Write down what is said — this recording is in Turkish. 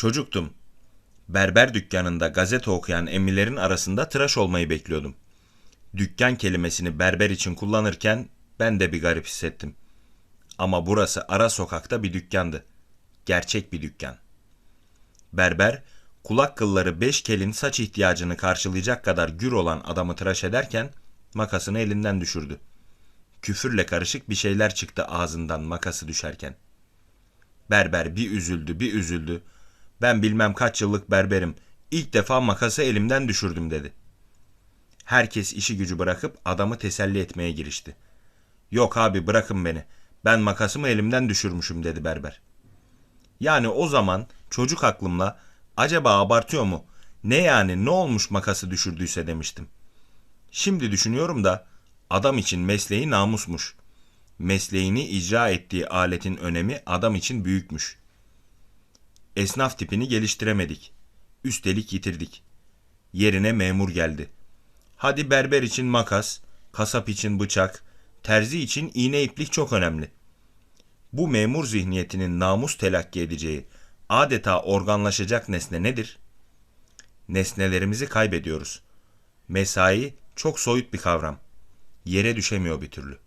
Çocuktum. Berber dükkanında gazete okuyan emmilerin arasında tıraş olmayı bekliyordum. Dükkan kelimesini berber için kullanırken ben de bir garip hissettim. Ama burası ara sokakta bir dükkandı. Gerçek bir dükkan. Berber, kulak kılları beş kelin saç ihtiyacını karşılayacak kadar gür olan adamı tıraş ederken makasını elinden düşürdü. Küfürle karışık bir şeyler çıktı ağzından makası düşerken. Berber bir üzüldü, bir üzüldü. Ben bilmem kaç yıllık berberim. İlk defa makası elimden düşürdüm dedi. Herkes işi gücü bırakıp adamı teselli etmeye girişti. Yok abi bırakın beni. Ben makasımı elimden düşürmüşüm dedi berber. Yani o zaman çocuk aklımla acaba abartıyor mu? Ne yani ne olmuş makası düşürdüyse demiştim. Şimdi düşünüyorum da adam için mesleği namusmuş. Mesleğini icra ettiği aletin önemi adam için büyükmüş. Esnaf tipini geliştiremedik. Üstelik yitirdik. Yerine memur geldi. Hadi berber için makas, kasap için bıçak, terzi için iğne iplik çok önemli. Bu memur zihniyetinin namus telakki edeceği, adeta organlaşacak nesne nedir? Nesnelerimizi kaybediyoruz. Mesai çok soyut bir kavram. Yere düşemiyor bir türlü.